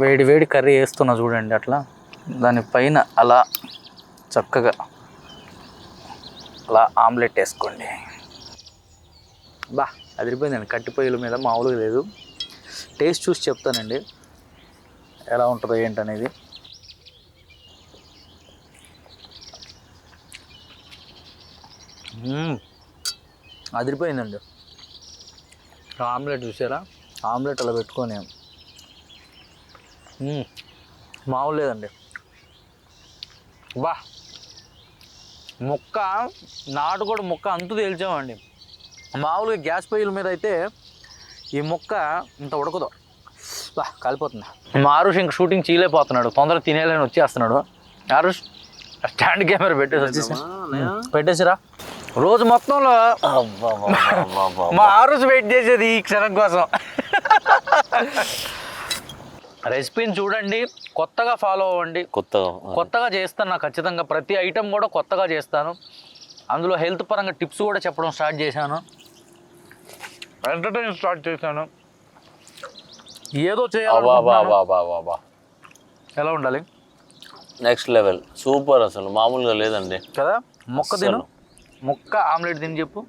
వేడి వేడి కర్రీ వేస్తున్నా చూడండి అట్లా. దానిపైన అలా చక్కగా అలా ఆమ్లెట్ వేసుకోండి. బా అదిరిపోయిందండి కట్టి పొయ్యిల మీద మామూలుగా లేదు. టేస్ట్ చూసి చెప్తానండి. ఎలా ఉంటుందో ఏంటనేది. అదిరిపోయిందండి. ఆమ్లెట్ చూసారా? ఆమ్లెట్ అలా పెట్టుకొని మామూలు లేదండి. బా ముక్క నాటుకోడి ముక్క అంతు తేల్చామండి. మామూలుగా గ్యాస్ పొయ్యిల మీద అయితే ఈ ముక్క ఇంత ఉడకదు. బా కాలిపోతుంది. మా ఆరుష్ ఇంక షూటింగ్ చేయలేకపోతున్నాడు. తొందరగా తినేయాలని వచ్చేస్తున్నాడు. ఆరుష్ స్టాండ్ కెమెరా పెట్టేసి వచ్చేసి. పెట్టేసిరా. రోజు మొత్తంలో మా ఆరుష్ వెయిట్ చేసేది ఈ క్షణం కోసం. రెసిపీని చూడండి కొత్తగా ఫాలో అవ్వండి. కొత్తగా కొత్తగా చేస్తాను నాకు ఖచ్చితంగా. ప్రతి ఐటెం కూడా కొత్తగా చేస్తాను. అందులో హెల్త్ పరంగా టిప్స్ కూడా చెప్పడం స్టార్ట్ చేశాను. ఎంటర్టైన్ స్టార్ట్ చేశాను. ఏదో చేయాలి ఎలా ఉండాలి? నెక్స్ట్ లెవెల్ సూపర్ అసలు. మామూలుగా లేదండి. కదా? మొక్క తిను. మొక్క ఆమ్లెట్ తిని చెప్పు.